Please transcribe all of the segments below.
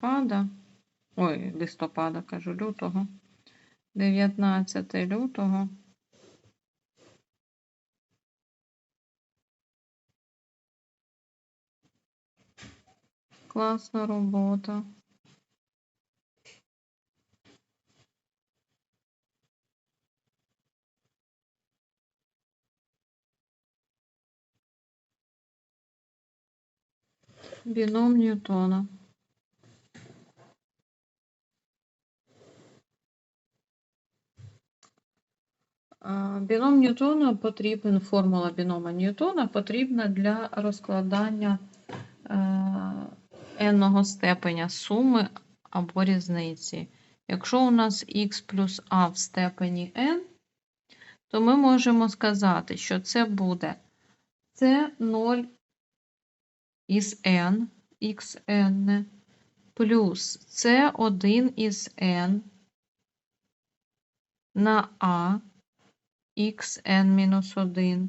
листопада. Ой, листопада, кажу, лютого. 19 лютого. Класна робота. Біном Ньютона. Біном Ньютона потрібен, формула бінома Ньютона потрібна для розкладання n степеня суми або різниці. Якщо у нас х плюс а в степені n, то ми можемо сказати, що це буде це 0 із n, xn, плюс це 1 із n на a, xn-1,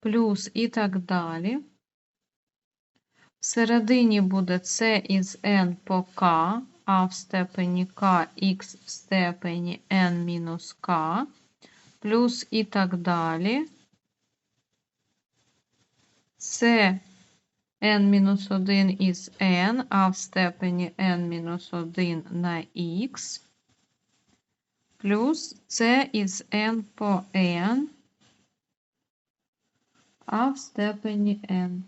плюс і так далі. Всередині буде c із n по k, а в степені k, x в степені n мінус k, плюс і так далі. Це n-1 із n, а в степені n-1 на x, плюс c із n по n, а в степені n.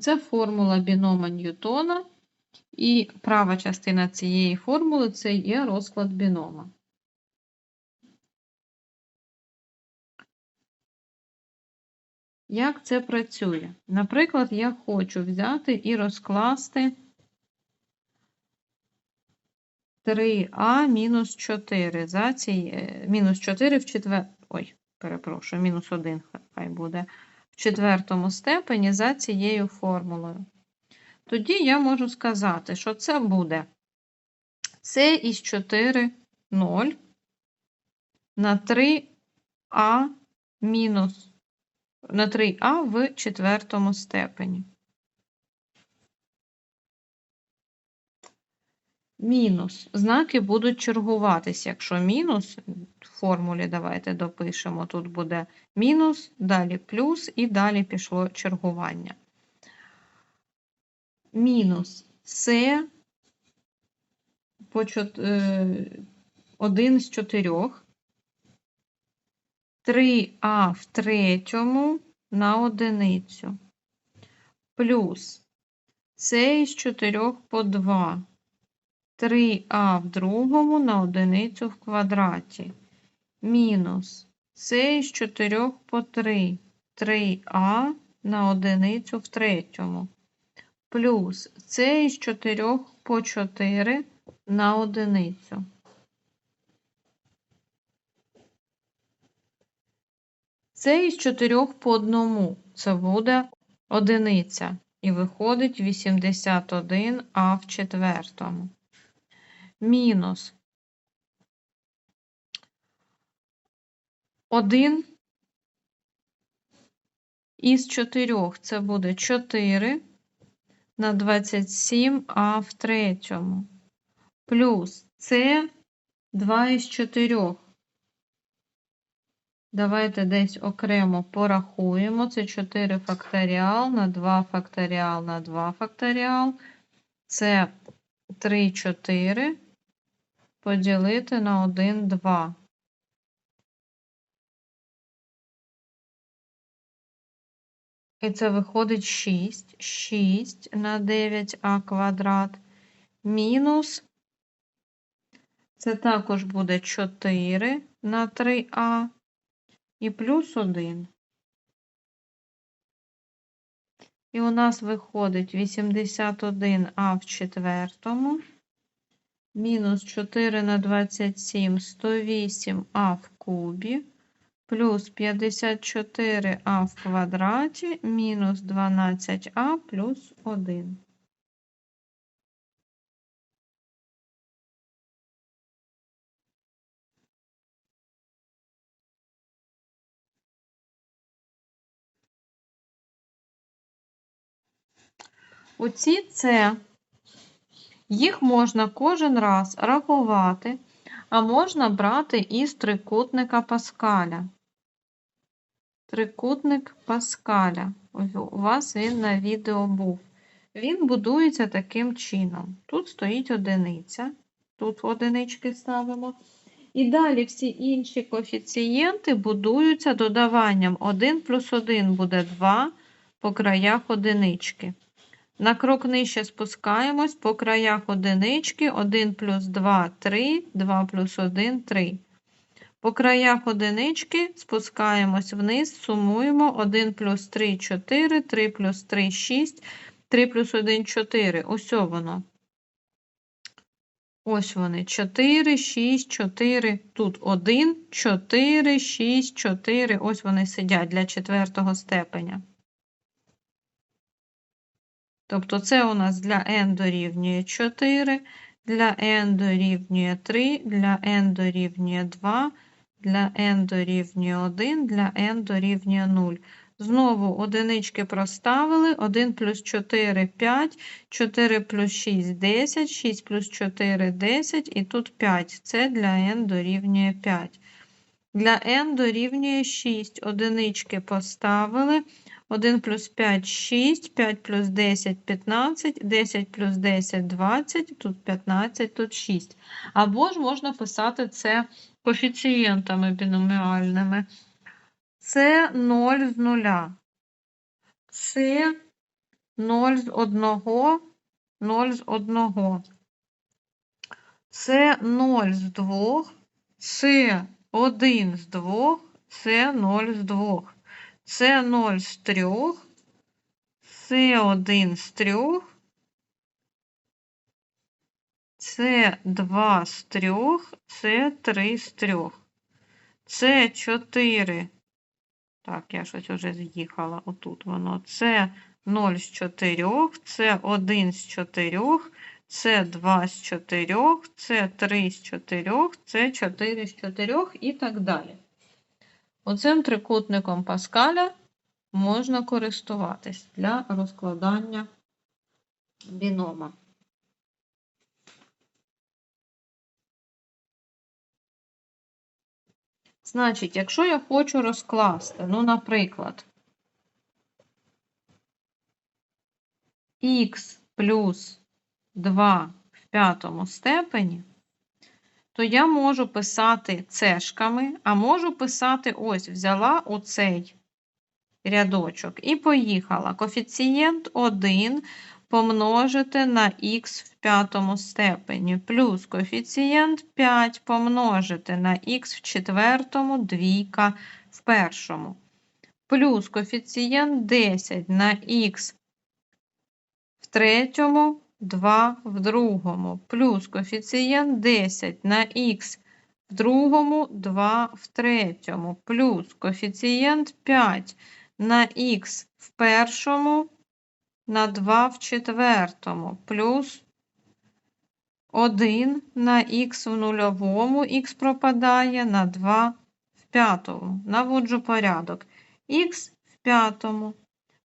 Це формула бінома Ньютона, і права частина цієї формули це є розклад бінома. Як це працює? Наприклад, я хочу взяти і розкласти 3а мінус 4 за ці, е, мінус 4 в четвер... Ой, перепрошую, мінус 1 хай буде в четвертому степені за цією формулою. Тоді я можу сказати, що це буде С із 4 0 на 3а мінус на 3а в четвертому степені. Мінус. Знаки будуть чергуватися. Якщо мінус, формулі давайте допишемо, тут буде мінус, далі плюс і далі пішло чергування. Мінус по 1 з 4 3а в третьому на одиницю. Плюс С із 4 по 2. 3а в другому на одиницю в квадраті. Мінус С із 4 по 3. 3а на одиницю в третьому. Плюс С із 4 по 4 на одиницю. Це із 4 по одному. Це буде одиниця. І виходить 81 а в четвертому. Мінус 1 із 4 це буде 4 на 27 а в третьому. Плюс це 2 із 4. Давайте десь окремо порахуємо. Це 4 факторіал на 2 факторіал на 2 факторіал. Це 3, 4 поділити на 1, 2. І це виходить 6. 6 на 9а квадрат. Мінус. Це також буде 4 на 3а і плюс 1. І у нас виходить 81а в четвертому, мінус 4 на 27 108а в кубі, плюс 54а в квадраті, мінус 12а плюс 1. Оці це, їх можна кожен раз рахувати, а можна брати із трикутника Паскаля. Трикутник Паскаля. У вас він на відео був. Він будується таким чином. Тут стоїть одиниця, тут одинички ставимо. І далі всі інші коефіцієнти будуються додаванням 1 плюс 1 буде 2 по краях одинички. На крок нижче спускаємось по краях одинички 1 плюс 2 3, 2 плюс 1 3. По краях одинички спускаємось вниз, сумуємо 1 плюс 3 4, 3 плюс 3 6, 3 плюс 1 4. Ось воно. Ось вони. 4, 6, 4. Тут 1, 4, 6, 4. Ось вони сидять для четвертого степеня. Тобто це у нас для n дорівнює 4, для n дорівнює 3, для n дорівнює 2, для n дорівнює 1, для n дорівнює 0. Знову одинички проставили. 1 плюс 4 – 5, 4 плюс 6 – 10, 6 плюс 4 – 10, і тут 5. Це для n дорівнює 5. Для n дорівнює 6. Одинички поставили. 1 плюс 5 – 6, 5 плюс 10 – 15, 10 плюс 10 – 20, тут 15, тут 6. Або ж можна писати це коефіцієнтами біноміальними. Це 0 з 0. Це 0 з 1, 0 з 1. Це 0 з 2, це 1 з 2, це 0 з 2. Це 0 з 3, це 1 з 3, це 2 з 3, це 3 з 3. Це 4. Так, я щось вже з'їхала. Отут воно. Це 0 з 4, це 1 з 4, це 2 з 4, це 3 з 4, це 4 з 4 і так далі. Оцим трикутником Паскаля можна користуватись для розкладання бінома. Значить, якщо я хочу розкласти, ну, наприклад, х плюс 2 в п'ятому степені, то я можу писати цешками, а можу писати ось, взяла оцей рядочок і поїхала. Коефіцієнт 1 помножити на х в п'ятому степені, плюс коефіцієнт 5 помножити на х в четвертому, двійка в першому, плюс коефіцієнт 10 на х в третьому, 2 в другому, плюс коефіцієнт 10 на х в другому, 2 в третьому, плюс коефіцієнт 5 на х в першому, на 2 в четвертому, плюс 1 на х в нульовому, х пропадає на 2 в п'ятому. Наводжу порядок. х в п'ятому,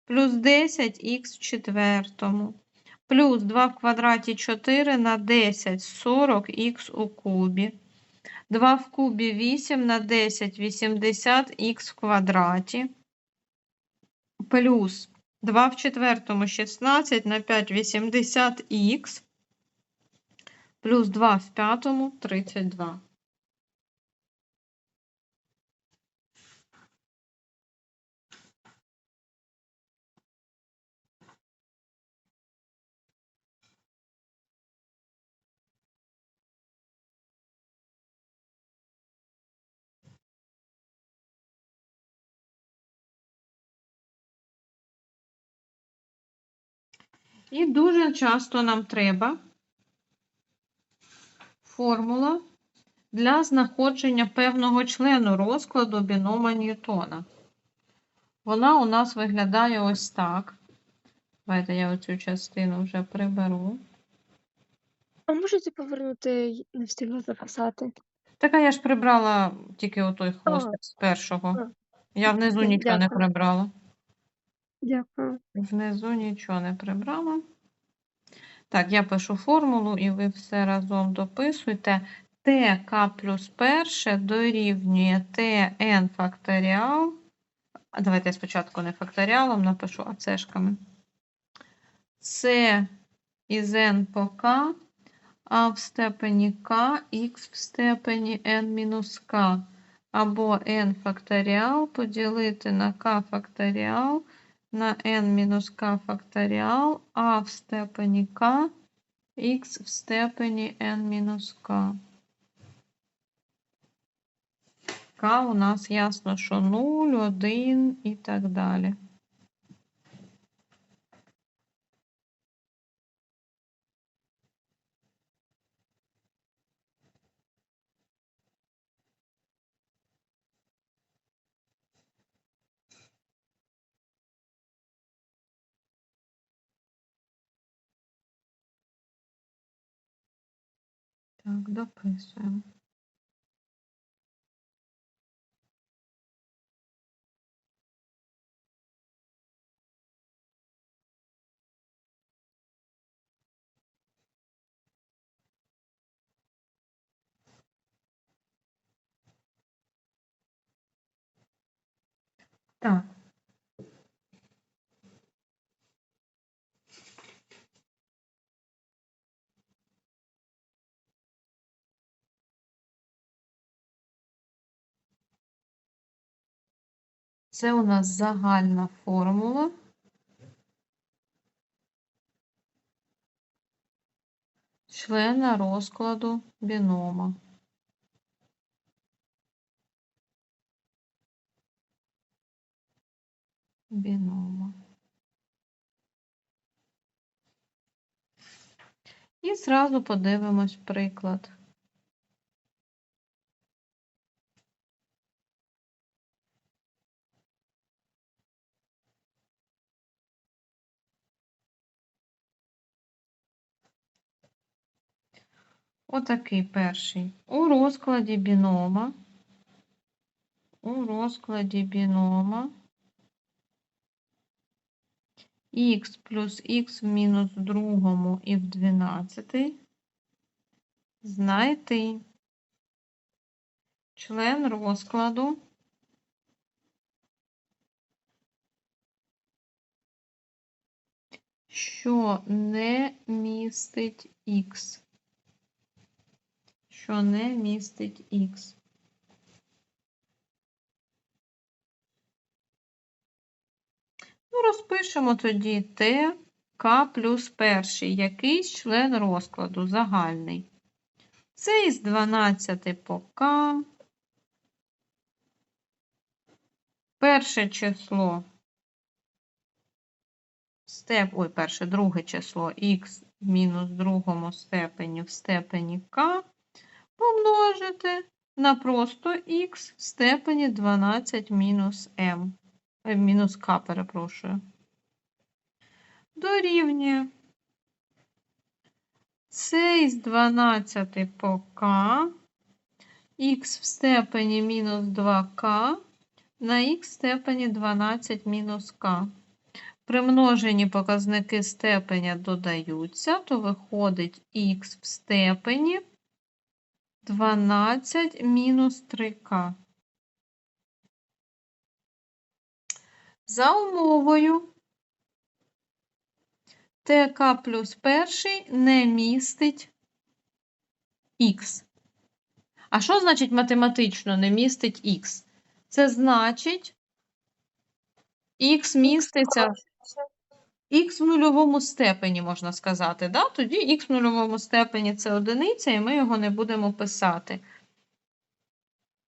плюс 10х в четвертому, плюс 2 в квадраті 4 на 10 40х у кубі. 2 в кубі 8 на 10 80х в квадраті. Плюс 2 в четвертому 16 на 5 80х. Плюс 2 в п'ятому 32. І дуже часто нам треба формула для знаходження певного члену розкладу бінома Ньютона. Вона у нас виглядає ось так. Давайте я оцю частину вже приберу. А можете повернути, не встигла записати? Так, а я ж прибрала тільки отой хвостик з першого. Я внизу нічого не прибрала. Дякую. Внизу нічого не прибрала. Так, я пишу формулу, і ви все разом дописуйте. ТК плюс перше дорівнює ТН факторіал. Давайте я спочатку не факторіалом напишу, а цешками. С із n по k, а в степені k, х в степені n мінус k. Або n факторіал поділити на k факторіал на n минус k факторіал, а в степені k, х в степені n минус k. К у нас ясно, що 0, 1 і так далі. Так, дописуємо. Так. Це у нас загальна формула. Члена розкладу бінома. Бінома. І зразу подивимось приклад. Отакий перший. У розкладі бінома. У розкладі бінома. Х плюс х в мінус другому і в дванадцятий. Знайти. Член розкладу. Що не містить х що не містить х. Ну, розпишемо тоді Т, К плюс перший, якийсь член розкладу загальний. Це із 12 по К. Перше число, степ, ой, перше, друге число х мінус другому степені в степені К помножити на просто х в степені 12 мінус m, е, мінус k, перепрошую. Дорівнює це із 12 по k, х в степені мінус 2k на х в степені 12 мінус k. Примножені показники степеня додаються, то виходить х в степені 12 мінус 3К. За умовою ТК плюс перший не містить Х. А що значить математично не містить Х? Це значить, Х міститься х в нульовому степені, можна сказати. Да? Тоді х в нульовому степені це одиниця, і ми його не будемо писати.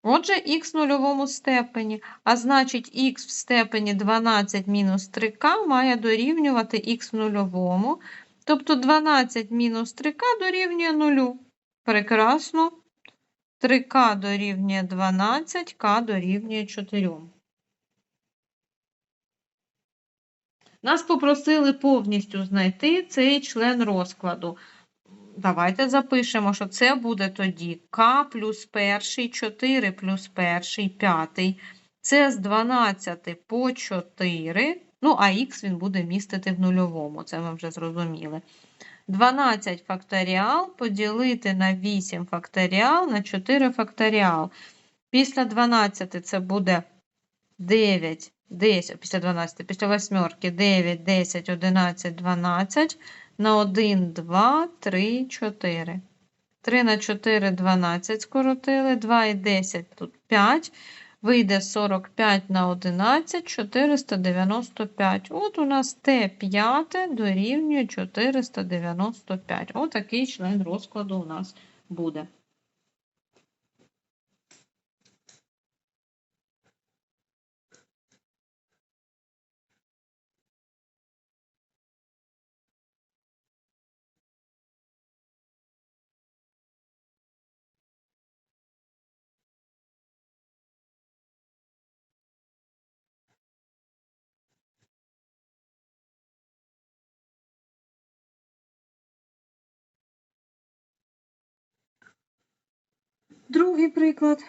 Отже, х в нульовому степені, а значить, х в степені 12 мінус 3к має дорівнювати х в нульовому. Тобто 12 мінус 3к дорівнює 0. Прекрасно. 3к дорівнює 12, к дорівнює 4. Нас попросили повністю знайти цей член розкладу. Давайте запишемо, що це буде тоді К плюс перший, 4 плюс перший, 5. Це з 12 по 4. Ну, а х він буде містити в нульовому, це ми вже зрозуміли. 12 факторіал поділити на 8 факторіал на 4 факторіал. Після 12 це буде 9, 10, після 12, після восьмерки 9, 10, 11, 12, на 1, 2, 3, 4. 3 на 4 – 12 скоротили, 2 і 10 тут 5. Вийде 45 на 11, 495. От у нас Т5 дорівнює 495. Отакий член розкладу у нас буде. Другий приклад.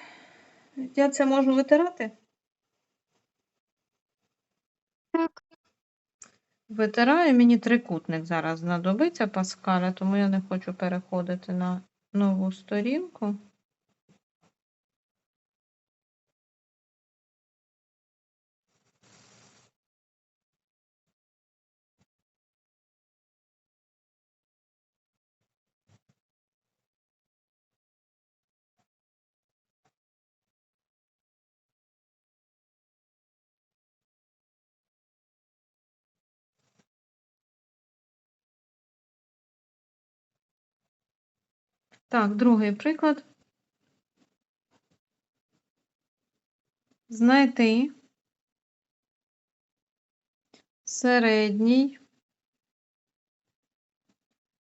Я це можу витирати? Так. Витираю, мені трикутник зараз знадобиться Паскаля, тому я не хочу переходити на нову сторінку. Так, другий приклад. Знайти середній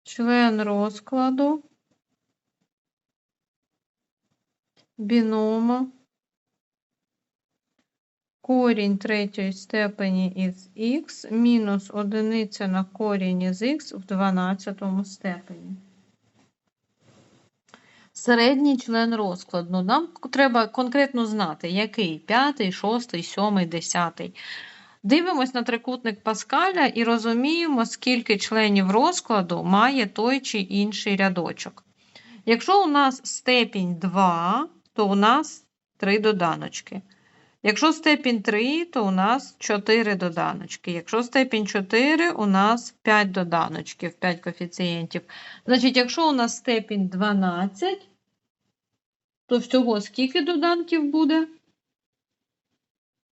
член розкладу бінома корінь третьої степені із х мінус одиниця на корінь із х в 12 степені. Середній член розкладу. Ну, Нам треба конкретно знати, який п'ятий, шостий, сьомий, десятий. Дивимось на трикутник Паскаля і розуміємо, скільки членів розкладу має той чи інший рядочок. Якщо у нас степінь 2, то у нас 3 доданочки. Якщо степінь 3, то у нас 4 доданочки. Якщо степінь 4, у нас 5 доданочків, 5 коефіцієнтів. Значить, якщо у нас степінь 12, то всього скільки доданків буде?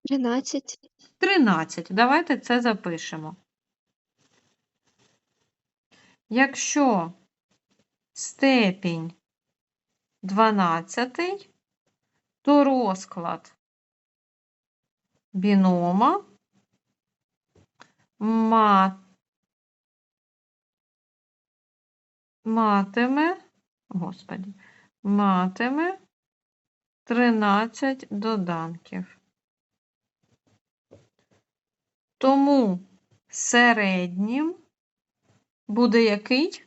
13. 13. Давайте це запишемо. Якщо степінь 12, то розклад бінома матиме, господи, матиме 13 доданків. Тому середнім буде який?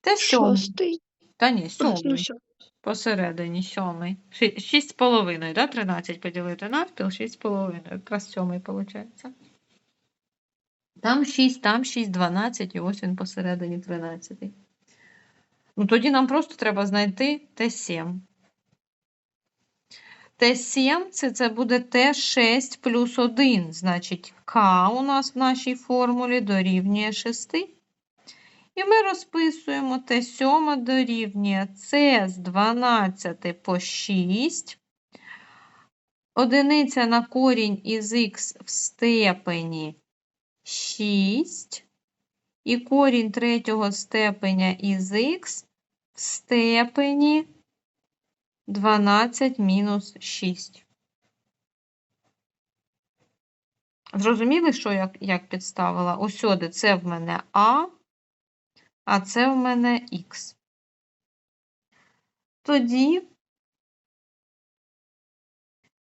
Те сьомий. Шостий. Та ні, Ну, сьомий. що? Посередині сьомий. Ші- Шість з половиною, да? 13 поділити навпіл, шість з половиною. Якраз сьомий виходить. Там 6, там 6, 12, і ось він посередині 13. Ну, тоді нам просто треба знайти Т7. Т7 це, це буде Т6 плюс 1. Значить, К у нас в нашій формулі дорівнює 6. І ми розписуємо Т7 дорівнює С з 12 по 6. Одиниця на корінь із х в степені 6. І корінь третього степеня із х в степені 12 мінус 6. Зрозуміли, що я як підставила? Ось сюди це в мене А, а це в мене Х. Тоді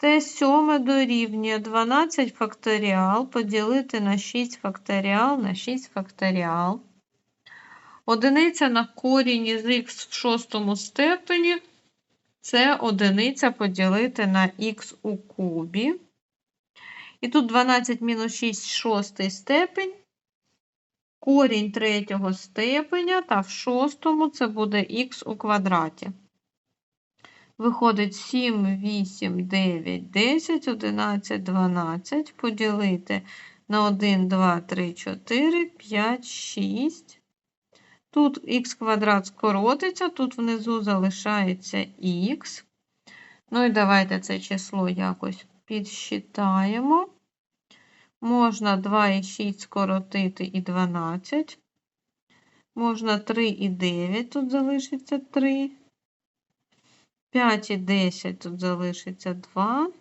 Т7 дорівнює 12 факторіал поділити на 6 факторіал на 6 факторіал. Одиниця на корінь із х в шостому степені це одиниця поділити на х у кубі. І тут 12 мінус 6 шостий степень. Корінь третього степеня, та в шостому це буде х у квадраті. Виходить 7, 8, 9, 10, 11, 12. Поділити на 1, 2, 3, 4, 5, 6. Тут х квадрат скоротиться, тут внизу залишається х. Ну і давайте це число якось підсчитаємо. Можна 2 і 6 скоротити і 12. Можна 3 і 9, тут залишиться 3. 5 і 10 тут залишиться 2.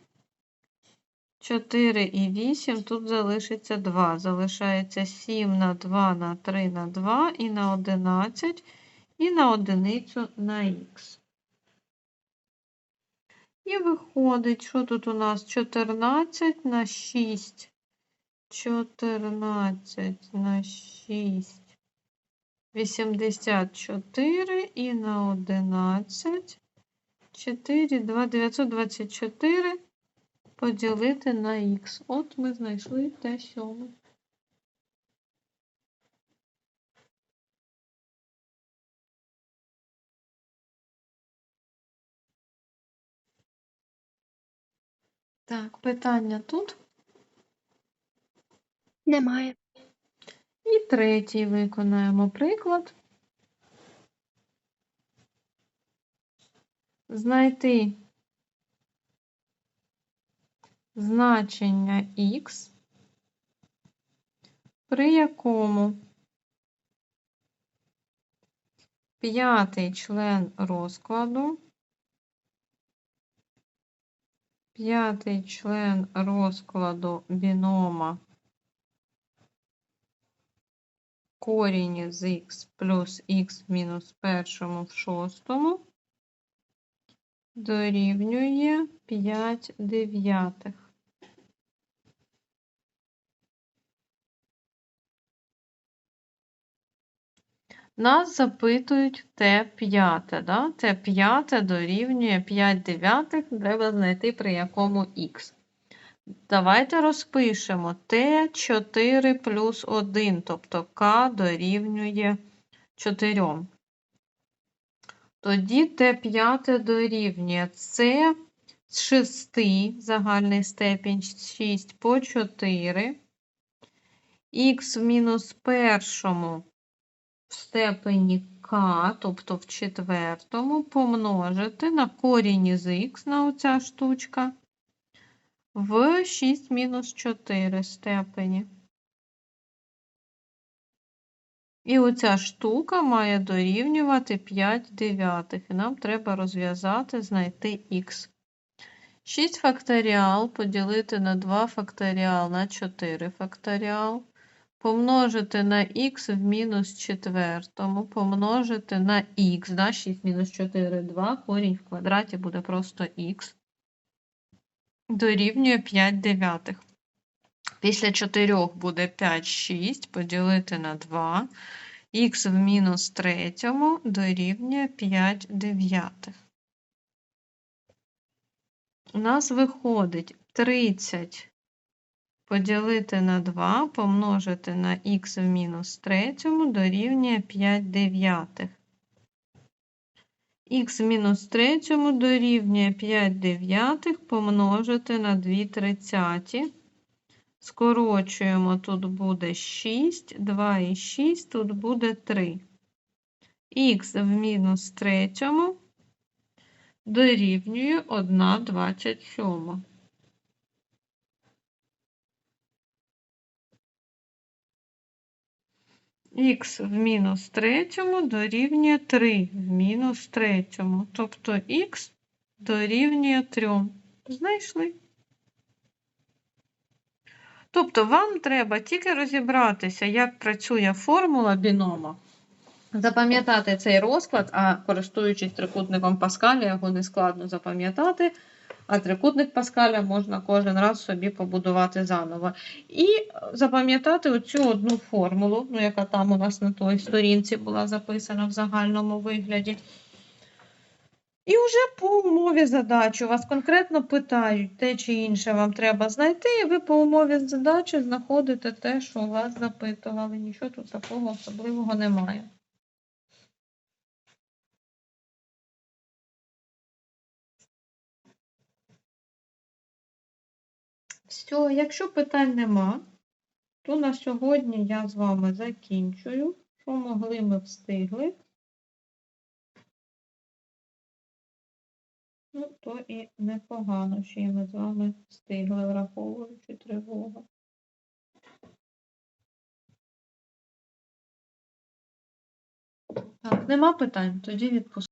4 і 8 тут залишиться 2. Залишається 7 на 2 на 3 на 2 і на 11 і на одиницю на х. І виходить, що тут у нас 14 на 6. 14 на 6. 84 і на 11. 4, 2, 924 поділити на х. От ми знайшли те сьоме. Так, питання тут. Немає. І третій виконаємо приклад. Знайти значення х, при якому п'ятий член розкладу, п'ятий член розкладу бінома корінь із х плюс х мінус першому в шостому дорівнює 5 дев'ятих. Нас запитують Т5, да? Т5 дорівнює 5 дев'ятих, треба знайти при якому х. Давайте розпишемо Т4 плюс 1, тобто К дорівнює 4. Тоді Т5 дорівнює С з 6, загальний степінь 6 по 4, х в мінус першому в степені К, тобто в четвертому, помножити на корінь із х на оця штучка в 6 мінус 4 степені. І оця штука має дорівнювати 5 дев'ятих. І нам треба розв'язати, знайти х. 6 факторіал поділити на 2 факторіал на 4 факторіал. Помножити на х в мінус четвертому, помножити на х, да, 6 мінус 4, 2, корінь в квадраті буде просто х дорівнює 5 дев'ятих. Pісля 4 буде 5, 6 поділити на 2. Х в мінус третьому дорівнює 5 дев'ятих. У нас виходить 30 поділити на 2, помножити на х в мінус третьому дорівнює 5 дев'ятих. Х в мінус третьому дорівнює 5 дев'ятих помножити на 2 тридцяті. Скорочуємо, тут буде 6, 2 і 6, тут буде 3. Х в мінус третьому дорівнює 1 27. Х в мінус третьому дорівнює 3 в мінус третьому. Тобто х дорівнює 3. Знайшли. Тобто вам треба тільки розібратися, як працює формула бінома, запам'ятати цей розклад, а користуючись трикутником Паскаля, його не складно запам'ятати, а трикутник Паскаля можна кожен раз собі побудувати заново. І запам'ятати оцю одну формулу, ну, яка там у нас на той сторінці була записана в загальному вигляді. І вже по умові задачі вас конкретно питають те чи інше вам треба знайти, і ви по умові задачі знаходите те, що вас запитували. Нічого тут такого особливого немає. Все, якщо питань нема, то на сьогодні я з вами закінчую. Що могли, ми встигли. Ну, то і непогано, що ми з вами встигли, враховуючи тривогу. Так, нема питань, тоді відпускаю.